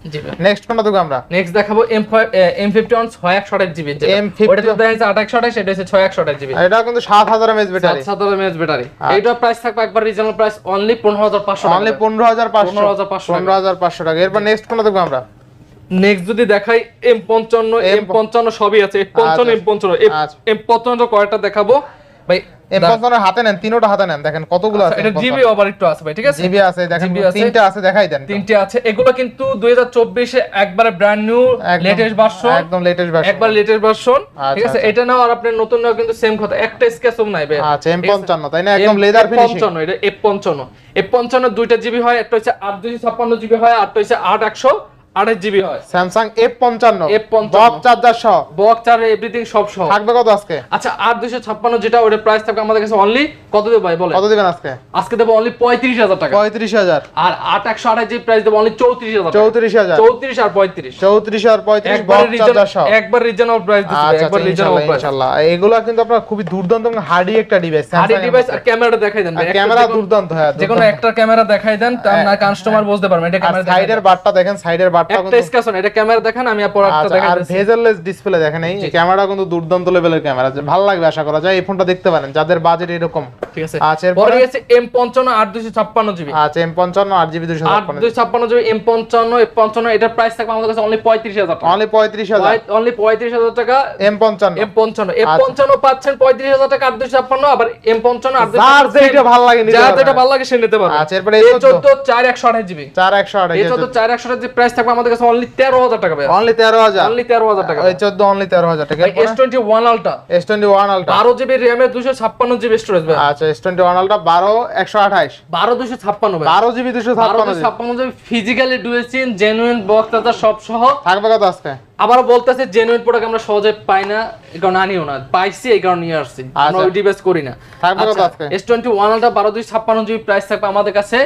B: নেক্সট কোনটা দেখব আমরা?
A: নেক্সট দেখাবো এম এম ফিফটি ওয়ান ছয় একশো আঠাশ জিবি।
B: M51
A: ওটা তো দেখা যাচ্ছে আট একশো আঠাশ এটা হচ্ছে ছয় একশো আঠাশ জিবি।
B: এটা কিন্তু সাত হাজার এমএস ব্যাটারি
A: সাত হাজার এমএএচ ব্যাটারি
B: আচ্ছা।
A: এইটার প্রাইস থাকবে একবার রিজনাল প্রাইস অনলি পনেরো হাজার পাঁচশো
B: অনলি পনেরো হাজার পাঁচশো।
A: 15,500 টাকা।
B: পনেরো হাজার পাঁচশো টাকা। এরপর নেক্সট কোনটা দেখব আমরা?
A: নেক্সট যদি দেখাই এম পঞ্চান্ন এম পঞ্চান্ন সবই আছে এম পঞ্চান্ন এম পঞ্চান্ন
B: আচ্ছা।
A: এম পঞ্চান্ন কয়টা দেখাবো। ভাই
B: এম পঞ্চান্ন হাতে নেন তিনোটা হাতে নেন দেখেন কতগুলো আছে
A: আচ্ছা, এটা জিবি ওভার একটু আছে ভাই ঠিক আছে?
B: জিবি আছে দেখেন তিনটা আছে দেখাই দেন। একটু।
A: আছে এগুলো কিন্তু দুই হাজার একবারে ব্র্যান্ড নিউ লেটেস্ট ভার্সন
B: একদম লেটেস্ট ভার্সন
A: একবার লেটেস্ট ভার্সন ঠিক
B: আচ্ছা,
A: আছে এটা নাও আর আপনার নতুন নাও কিন্তু সেম কথা একটা স্কেচও নাই ভাই।
B: আচ্ছা এম পঞ্চান্ন তাই না? একদম লেদার ফিনিশিং
A: পঞ্চান্ন এটা এফ পঞ্চান্ন। এফ পঞ্চান্ন দুইটা জিবি হয় একটা হচ্ছে আট দুইশো ছাপ্পান্ন জিবি হয় আরটা হচ্ছে আট একশো। আঠাশ জিবি হয়।
B: স্যামসাং এফ পঞ্চান্ন
A: F55
B: বক চার্জার সহ।
A: বক্স আর এভরিথিং সব সহ।
B: থাকবে কত আজকে?
A: আচ্ছা আট দুইশো ছাপ্পান্ন যেটা ওটা প্রাইস থাকবে আমাদের কাছে অনলি কত দেবো ভাই বলে
B: কত দিবেন আজকে?
A: আজকে দেবো অনলি পঁয়ত্রিশ হাজার টাকা।
B: পঁয়ত্রিশ হাজার।
A: আর আট একশো প্রাইস দেবো অনলি চৌত্রিশ হাজার টাকা।
B: চৌত্রিশ হাজার।
A: চৌত্রিশ আর পঁয়ত্রিশ।
B: চৌত্রিশ আর পঁয়ত্রিশ
A: একবার
B: বক চার্জার সহ।
A: একবার রিজনাল প্রাইস দিচ্ছি একবার প্রাইস
B: ইনশাআল্লাহ এগুলো কিন্তু আপনার খুবই দুর্দান্ত হার্ডি একটা ডিভাইস
A: হার্ডি ডিভাইস আর ক্যামেরাটা দেখাই দেন
B: ক্যামেরা দুর্দান্ত হ্যাঁ
A: যে কোনো একটা ক্যামেরা দেখাই দেন তা না কাস্টমার বুঝতে পারবে এটা ক্যামেরা
B: সাইডের বারটা দেখেন সাইডের বারটা
A: একটা স্কেশন এটা ক্যামেরা দেখান আমি পরে
B: আচ্ছা,
A: দেখাই
B: আর ভেজারলেস ডিসপ্লে দেখেন এই ক্যামেরা কিন্তু দুর্দান্ত লেভেলের ক্যামেরা ভালো লাগবে আশা করা যায় এই ফোনটা দেখতে পারেন যাদের বাজেট এরকম।
A: ঠিক আছে।
B: আচ্ছা, এরপরে?
A: জিবি
B: আচ্ছা জিবি
A: এটার প্রাইস থাকবে আমাদের কাছে অনলি টাকা।
B: অনলি পঁয়ত্রিশ হাজার।
A: অনলি পঁয়ত্রিশ হাজার টাকা
B: এম পঞ্চান্ন।
A: এম পঞ্চান্ন। এম
B: আচ্ছা।
A: পঞ্চান্ন পাচ্ছেন পঁয়ত্রিশ হাজার টাকা আট দুশো ছাপ্পান্ন আবার এম পঞ্চান্ন আট
B: যার যেটা ভালো লাগে নিতে পারবেন।
A: যেটা ভালো লাগে সে নিতে পারবে।
B: আচ্ছা, এরপরে
A: এই
B: এই
A: চোদ্দ। চার একশো আঠাশ জিবি
B: চার একশো আঠাশ
A: এই চোদ্দ চার একশো আঠাশ প্রাইস থাকবে আমাদের কাছে অনলি তেরো হাজার টাকা ভাই
B: অনলি তেরো হাজার।
A: অনলি তেরো হাজার টাকা
B: ওই চোদ্দ অনলি তেরো হাজার টাকা।
A: S twenty one ultra
B: S twenty one ultra
A: বারো জিবি র্যামের দুশো ছাপ্পান্ন জিবি স্টোরেজ ভাই।
B: আচ্ছা এস টোয়েন্টি ওয়ান আলটা বারো একশো আঠাশ।
A: বারো দুশো ছাপ্পান্ন ভাই।
B: বারো জিবি দুশো
A: বারো
B: ছাপ্পান্ন
A: দুশো ছাপ্পান্ন জিবি ফিজিক্যালি ডুয়েসিন জেনুইন বক্স দাদা সব সহ।
B: থাকবে কত আজকে?
A: আবারও বলতেছে জেনুইন প্রোডাক্ট আমরা সহজে পাই না এই কারণে আনিও না। পাইছি এই কারণে নিয়ে আসছি। আমরা
B: আচ্ছা।
A: ওই ডিভাইস করি না।
B: থাকবে কত আজকে?
A: টোয়েন্টি ওয়ান আলটা বারো দুই ছাপ্পান্ন জিবি প্রাইস থাকবে আমাদের কাছে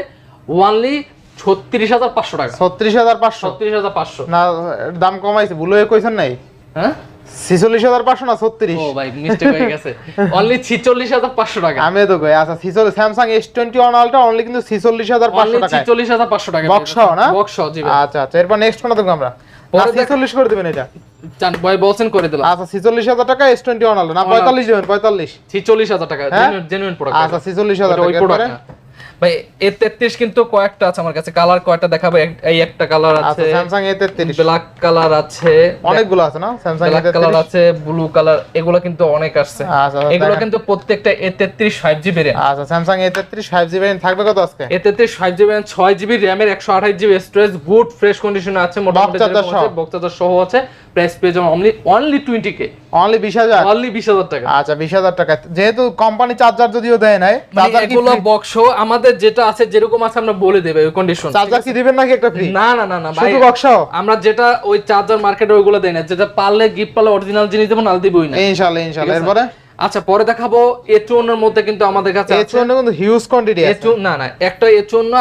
A: ওয়ানলি ছত্রিশ হাজার পাঁচশো টাকা।
B: ছত্রিশ হাজার পাঁচশো?
A: ছত্রিশ হাজার পাঁচশো।
B: না দাম কমাইছে ভুল হয়ে কইছেন নাই?
A: হ্যাঁ?
B: ছিচল্লিশ হাজার পাঁচশো না ছত্রিশ?
A: ও ভাই মিস্টেক হয়ে গেছে। অনলি ছিচল্লিশ হাজার পাঁচশো টাকা।
B: আমি তো কই আচ্ছা ছিচল্লিশ Samsung S twenty one ultra only কিন্তু ছিচল্লিশ হাজার পাঁচশো টাকা
A: ছিচল্লিশ হাজার পাঁচশো টাকা।
B: বক্স না?
A: বক্স জি।
B: আচ্ছা আচ্ছা এরপর নেক্সট কোনটা দেখব আমরা। ছিচল্লিশ করে দিবেন এটা।
A: চান ভাই বলছেন করে দিলাম।
B: আচ্ছা ছিচল্লিশ হাজার টাকা এস টোয়েন্টি ওয়ান আলটা না পঁয়তাল্লিশ দেবেন পঁয়তাল্লিশ।
A: ছিচল্লিশ হাজার টাকা
B: হ্যাঁ?
A: জেনুইন প্রোডাক্ট
B: আচ্ছা ছিচল্লিশ হাজার টাকা?
A: ভাই এ তেত্রিশ কিন্তু কয়েকটা আছে আমার কাছে। কালার দেখাবো? এই একটা কালার
B: আচ্ছা
A: আছে।
B: স্যামসাং এ তেত্রিশ
A: ব্ল্যাক কালার আছে।
B: অনেকগুলো আছে না? স্যামসাং
A: ব্ল্যাক কালার আছে ব্লু কালার এগুলো কিন্তু অনেক আসছে।
B: আচ্ছা
A: এগুলো কিন্তু প্রত্যেকটা এ তেত্রিশ ফাইভ জিবি র্যাম
B: আচ্ছা স্যামসাং এ তেত্রিশ ফাইভ জিবি থাকবে কত আজকে?
A: এ তেত্রিশ ফাইভ জিবি র্যাম ছয় জিবি র্যামের একশো আঠাশ জিবি স্টোরেজ গুড ফ্রেশ কন্ডিশনে আছে। মোটামুটি চার্জার সহ আছে। Price only only twenty K
B: only বিশ হাজার?
A: অনলি বিশ হাজার টাকা।
B: আচ্ছা বিশ হাজার টাকা। যেহেতু কোম্পানি চার্জার যদিও দেয় নাই
A: মানে এগুলো বক্স আমাদের যেটা আছে যেরকম আছে আমরা বলে ওই কন্ডিশন
B: চার্জার কি দিবেন নাকি একটা ফ্রি
A: না না না না
B: শুধু বক্স
A: আমরা যেটা ওই চার্জার মার্কেটে ওইগুলো দেয় না যেটা পারলে গিফট পারলে অরিজিনাল জিনিস না দিবই না।
B: ইনশাআল্লাহ ইনশাআল্লাহ এরপরে?
A: আচ্ছা পরে দেখাবো এচওয়ান এর মধ্যে কিন্তু আমাদের কাছে
B: কিন্তু হিউজ কোয়ান্টিটি আছে।
A: না না একটা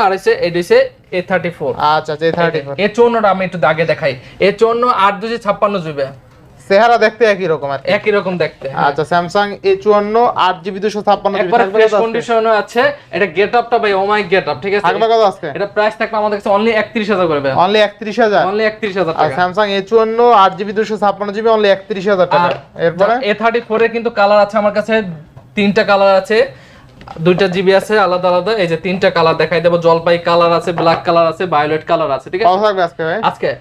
A: আর আছে এডিসে A34
B: আচ্ছা, আচ্ছা
A: A34 A54 আমি একটু দাগে দেখাই। A54 8 2 56 GB.
B: চেহারা দেখতে একই রকম আর
A: একই রকম দেখতে হ্যাঁ।
B: আচ্ছা স্যামসাং এ চুয়ান্ন আট জিবি দুশো ছাপ্পান্ন
A: ফ্রেশ আছে। এটা গেট আপটা ভাই ওমাই গেট আপ ঠিক আছে?
B: থাকবে কত আজকে?
A: এটা প্রাইস থাকবে আমাদের কাছে অনলি একত্রিশ হাজার করবে
B: অনলি একত্রিশ হাজার?
A: অনলি একত্রিশ হাজার টাকা।
B: স্যামসাং এ চুয়ান্ন আট জিবি দুশো ছাপ্পান্ন জিবি অনলি একত্রিশ হাজার টাকা। এরপরে?
A: এ থার্টি ফোর ফোরে কিন্তু কালার আছে আমার কাছে তিনটা কালার আছে। দুইটা জিবি আছে আলাদা আলাদা। এই যে তিনটা কালার দেখাই দেবো। জলপাই কালার আছে ব্ল্যাক কালার আছে ভায়োলেট কালার আছে ঠিক আছে?
B: আজকে
A: আজকে?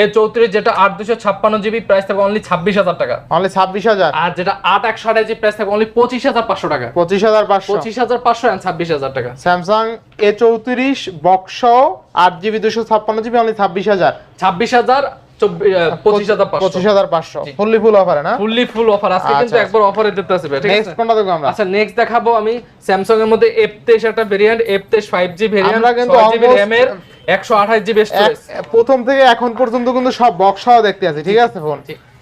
A: এ চৌত্রিশ যেটা আট দুশো ছাপ্পান্ন জিবি প্রাইস থাকবে অনলি ছাব্বিশ হাজার টাকা।
B: অনলি ছাব্বিশ হাজার?
A: আর যেটা আট একশো আঠাশ জিবি প্রাইস থাকবে অনলি পঁচিশ হাজার পাঁচশো টাকা।
B: পঁচিশ হাজার পাঁচশো?
A: পঁচিশ হাজার পাঁচশো ছাব্বিশ হাজার টাকা।
B: স্যামসাং এ চৌত্রিশ বক্স আট জিবি দুশো ছাপ্পান্ন জিবি অনলি ছাব্বিশ হাজার।
A: ছাব্বিশ হাজার চব্বিশ পঁচিশ হাজার পাঁচশো।
B: পঁচিশ হাজার পাঁচশো। ফুললি ফুল অফারে না?
A: ফুললি ফুল অফার আজকে কিন্তু একবার অফারে দিতে আসবে ঠিক
B: নেক্সট কোনটা দেখব আমরা?
A: আচ্ছা নেক্সট দেখাবো আমি স্যামসাং এর মধ্যে এফ তেইশ একটা ভেরিয়েন্ট এফ তেইশ ফাইভ জি ভেরিয়েন্ট
B: আমরা কিন্তু
A: ছয় জিবি
B: almost-
A: এর একশো আঠাশ জিবি স্টোরেজ
B: প্রথম থেকে এখন পর্যন্ত কিন্তু সব বক্সাও দেখতে আছি ঠিক আছে ফোন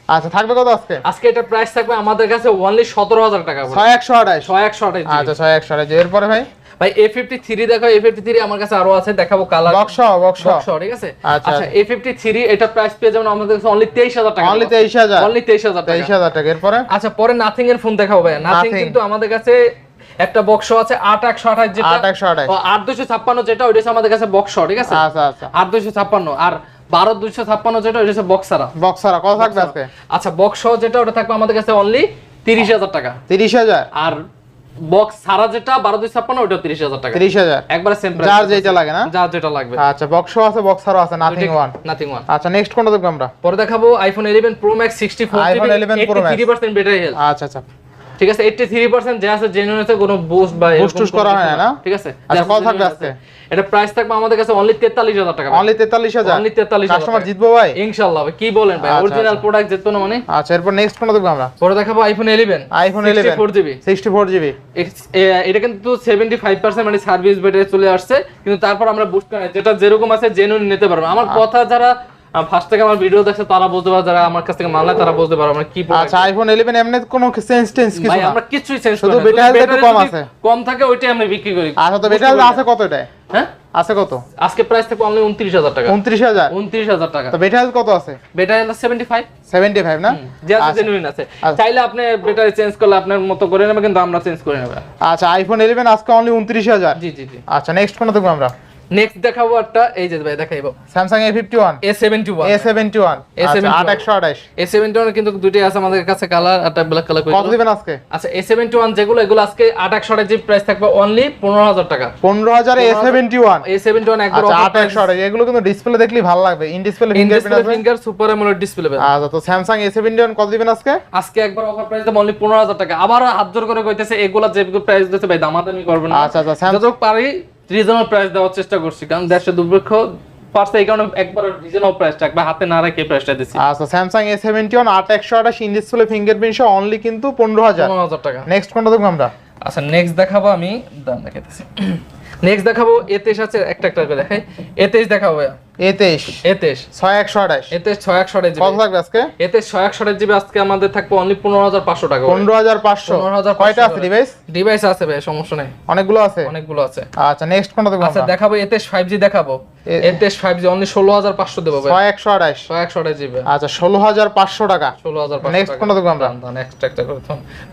B: আচ্ছা থাকবে কত আজকে?
A: আজকে এটা প্রাইস থাকবে আমাদের কাছে অনলি সতেরো হাজার টাকা করে
B: ছয় একশো আঠাশ।
A: ছয় একশো আঠাশ
B: আচ্ছা ছয় একশো আঠাশ। এরপরে ভাই?
A: ভাই এ ফিফটি থ্রি দেখো এ ফিফটি থ্রি আমার কাছে আরও আছে দেখাবো কালার
B: বক্স বক্স
A: ঠিক আছে?
B: আচ্ছা।
A: আচ্ছা। এ ফিফটি থ্রি এটা প্রাইস পেয়ে যাবেন আমাদের কাছে অনলি তেইশ হাজার টাকা।
B: অনলি তেইশ হাজার।
A: অনলি তেইশ হাজার টাকা।
B: তেইশ হাজার টাকা। এরপরে?
A: আচ্ছা পরে নাথিং এর ফোন দেখাবো ভাই নাথিং কিন্তু আমাদের কাছে একটা বক্স আছে আট একশো আঠাশ যেটা
B: আট
A: দুশো ছাপ্পান্ন যেটা ওইটা আমাদের কাছে বক্স ঠিক আছে?
B: আচ্ছা আচ্ছা।
A: আট দুশো ছাপ্পান্ন। আর বারো দুশো ছাপ্পান্ন যেটা ওইটা হচ্ছে বক্সারা
B: বক্সারা কত থাকবে
A: আচ্ছা বক্স যেটা ওটা থাকবে আমাদের কাছে অনলি তিরিশ হাজার টাকা।
B: তিরিশ হাজার।
A: আর বক্স সারা যেটা বারো দুশো ছাপ্পান্ন ওটা তিরিশ হাজার টাকা।
B: তিরিশ হাজার।
A: একবারে সেম
B: যার যেটা লাগে না?
A: যার যেটা লাগবে।
B: আচ্ছা বক্সও আছে বক্স সারও আছে নাথিং ওয়ান
A: নাথিং ওয়ান
B: আচ্ছা নেক্সট কোনটা দেখব আমরা?
A: পরে দেখাবো iPhone eleven pro max sixty four
B: iPhone 11 pro max
A: three percent battery health
B: আচ্ছা আচ্ছা।
A: ঠিক আছে এইটটি থ্রি পার্সেন্ট যে আছে জেনুইন আছে কোনো বুস্ট বা
B: টুস্ট করা হয় না?
A: ঠিক আছে?
B: আচ্ছা, কত থাকবে আজকে?
A: আছে। এটা প্রাইস থাকবে আমাদের কাছে অনলি তেতাল্লিশ হাজার টাকা
B: অনলি তেতাল্লিশ হাজার?
A: অনলি তেতাল্লিশ
B: কাস্টমার জিতবো ভাই?
A: ইনশাল্লাহ ভাই, কি বলেন ভাই?
B: আচ্ছা,
A: অরিজিনাল
B: আচ্ছা।
A: প্রোডাক্ট যেত না মানে?
B: আচ্ছা এরপর নেক্সট কোনটা দেখব আমরা।
A: পরে দেখাবো iPhone eleven
B: iPhone eleven
A: four GB
B: sixty four GB
A: এটা কিন্তু সেভেন্টি ফাইভ পার্সেন্ট মানে সার্ভিস ব্যাটারি চলে আসছে। কিন্তু তারপর আমরা বুস্ট করি যেটা যেরকম আছে জেনুইন নিতে পারব। আমার কথা যারা ফার্স্ট থেকে আমার ভিডিও দেখছে তারা বুঝতে পারে যারা আমার কাছ থেকে মাল নেয় তারা বুঝতে পারবে আমরা কি
B: আচ্ছা আইফোন ইলেভেন এমনি কোনো সেন্স টেন্স কিছু
A: ভাই আমরা কিছুই চেঞ্জ
B: শুধু। একটু কম আছে।
A: কম থাকে ওইটাই আমরা বিক্রি করি।
B: আচ্ছা তো আছে কত এটায়
A: হ্যাঁ?
B: আছে কত?
A: আজকে প্রাইস থাকবে অনলি উনত্রিশ হাজার টাকা।
B: উনত্রিশ হাজার?
A: উনত্রিশ হাজার টাকা।
B: তো কত আছে?
A: ব্যাটারি ফাইভ
B: সেভেন্টি ফাইভ না?
A: যে আছে
B: আচ্ছা।
A: জেনুইন আছে।
B: আচ্ছা।
A: চাইলে আপনি ব্যাটারি চেঞ্জ করলে আপনার মতো করে নেবে কিন্তু আমরা চেঞ্জ করে নেবে।
B: আচ্ছা আইফোন ইলেভেন আজকে অনলি উনত্রিশ হাজার।
A: জি জি জি।
B: আচ্ছা নেক্সট কোনটা দেখব আমরা?
A: নেক্সট দেখাবো একটা এই যে ভাই দেখাইবো।
B: Samsung A fifty one
A: A seventy one
B: A seventy one
A: A71
B: আট একশো আঠাশ।
A: এ সেভেন্টি ওয়ান কিন্তু দুটোই আছে আমাদের কাছে কালার একটা ব্ল্যাক কালার
B: কত দিবেন আজকে?
A: আচ্ছা এ সেভেন্টি ওয়ান যেগুলো এগুলো আজকে আট একশো আঠাশ প্রাইস থাকবে অনলি পনেরো হাজার টাকা।
B: পনেরো হাজার A seventy one
A: A seventy one একবার
B: আচ্ছা আট একশো আঠাশ। এগুলো কিন্তু ডিসপ্লে দেখলে ভালো লাগবে। ইন ডিসপ্লে আসবে
A: ফিঙ্গার সুপার অ্যামোলেড ডিসপ্লে
B: আচ্ছা তো স্যামসাং এ সেভেন্টি ওয়ান কত দিবেন আজকে?
A: আজকে একবার অফার প্রাইস দেবো অনলি পনেরো হাজার টাকা। আবার হাত জোর করে কইতেছে এগুলা যে প্রাইস দিতে ভাই দামাদামি করবেন না।
B: আচ্ছা আচ্ছা স্যামসাং
A: পারি রিজনেবল প্রাইস দেওয়ার চেষ্টা করছি কারণ দেশে দুর্ভিক্ষ পারছে এই কারণে একবার রিজনেবল প্রাইস থাকবে হাতে না রেখে প্রাইসটা দিছি।
B: আচ্ছা স্যামসাং এ সেভেন্টি ওয়ান আট একশো আঠাশ ইন ডিসপ্লে ফিঙ্গারপ্রিন্ট সহ অনলি কিন্তু পনেরো হাজার।
A: পনেরো হাজার টাকা।
B: নেক্সট কোনটা দেখব আমরা?
A: আচ্ছা নেক্সট দেখাবো আমি দাম দেখাতেছি নেক্সট দেখাবো এ তেইশ আছে একটা একটা করে দেখাই। এ তেইশ দেখাবো ভাইয়া।
B: এ তেইশ।
A: এ তেইশ।
B: ছয় একশো আঠাশ।
A: এ ছয় একশো
B: কত থাকবে আজকে?
A: এতে ছয় একশো জিবি আজকে আমাদের থাকবে অনলি পনেরো হাজার পাঁচশো টাকা
B: পনেরো হাজার পাঁচশো।
A: 15,500
B: কয়টা আছে ডিভাইস
A: ডিভাইস আছে ভাই সমস্যা নেই।
B: অনেকগুলো আছে?
A: অনেকগুলো আছে।
B: আচ্ছা নেক্সট কোনটা দেখব
A: আচ্ছা দেখাবো
B: five
A: G five G only ষোলো হাজার পাঁচশো দেবো ভাই।
B: ছয় একশো আঠাশ।
A: ছয় একশো জিবি।
B: আচ্ছা ষোলো হাজার পাঁচশো টাকা।
A: ষোলো হাজার
B: Next কোনটা দেখব আমরা?
A: নেক্সট একটা করে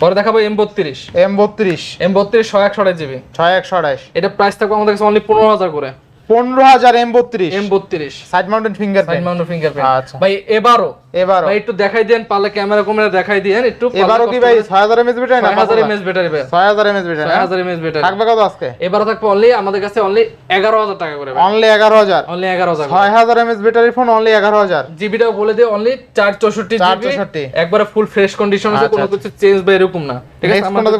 A: পরে দেখাবো এম বত্রিশ।
B: এম বত্রিশ।
A: এম বত্রিশ ছয় একশো জিবি।
B: ছয় একশো আঠাশ।
A: এটা প্রাইস থাকবে আমাদের কাছে অনলি পনেরো হাজার করে।
B: পনেরো হাজার এম বত্রিশ।
A: এম বত্রিশ।
B: Side mounted
A: side
B: fingerprint
A: finger fingerprint
B: আচ্ছা।
A: ভাই এবারও
B: এবারও।
A: ভাই একটু দেখাই দেন পারলে ক্যামেরা কমে দেখাই দেন একটু
B: এবারও কি ভাই ছয় হাজার এমএস ব্যাটারি না
A: ছয় হাজার এমএস ব্যাটারি ভাই।
B: ছয় হাজার এমএস ব্যাটারি
A: ছয় হাজার এমএস ব্যাটারি
B: থাকবে কত আজকে?
A: এবারও থাকবে অনলি আমাদের কাছে অনলি এগারো হাজার টাকা করে
B: অনলি হাজার।
A: অনলি এগারো হাজার
B: ছয় হাজার এমএস ব্যাটারি ফোন অনলি এগারো হাজার।
A: জিবিটাও বলে দিয়ে অনলি চার চৌষট্টি জিবি।
B: 464
A: একবারে ফুল ফ্রেশ কন্ডিশন আছে
B: আচ্ছা,
A: কোনো কিছু চেঞ্জ বা এরকম না। ঠিক আছে? আমরা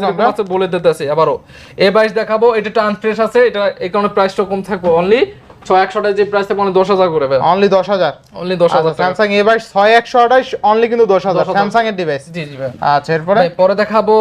A: বলে দিতে আছে আবারও। এ বাইশ দেখাবো এটা একটু আনফ্রেশ আছে এটা এই কারণে প্রাইসটা কম থাকবে অনলি ছয় যে প্রাইস দশ হাজার করে
B: অনলি দশ হাজার।
A: অনলি দশ হাজার টাকা।
B: স্যামসাং এ একশো আঠাশ অনলি কিন্তু দশ হাজার।
A: 10,000
B: স্যামসাং এর ডিভাইস
A: জি জি ভাই।
B: আচ্ছা এরপরে?
A: পরে দেখাবো